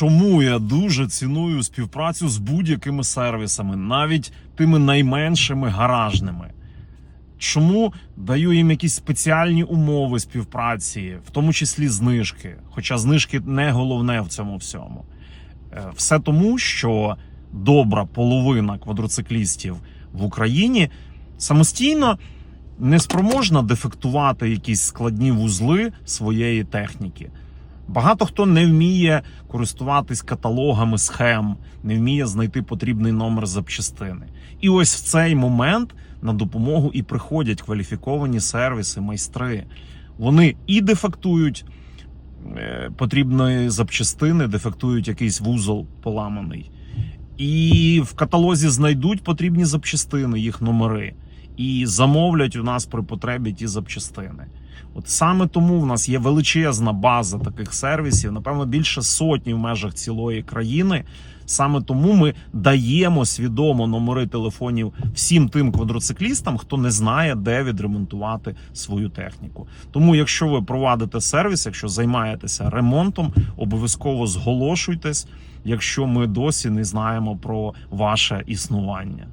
чому я дуже ціную співпрацю з будь-якими сервісами, навіть тими найменшими гаражними. Чому даю їм якісь спеціальні умови співпраці, в тому числі знижки. Хоча знижки не головне в цьому всьому. Е, Все тому, що добра половина квадроциклістів в Україні самостійно не спроможна дефектувати якісь складні вузли своєї техніки. Багато хто не вміє користуватись каталогами схем, не вміє знайти потрібний номер запчастини. І ось в цей момент на допомогу і приходять кваліфіковані сервіси, майстри. Вони і дефектують е, потрібної запчастини, дефектують якийсь вузол поламаний, і в каталозі знайдуть потрібні запчастини, їх номери, і замовлять у нас при потребі ті запчастини. От саме тому в нас є величезна база таких сервісів, напевно, більше сотні в межах цілої країни. Саме тому ми даємо свідомо номери телефонів всім тим квадроциклістам, хто не знає, де відремонтувати свою техніку. Тому, якщо ви провадите сервіс, якщо займаєтеся ремонтом, обов'язково зголошуйтесь, якщо ми досі не знаємо про ваше існування.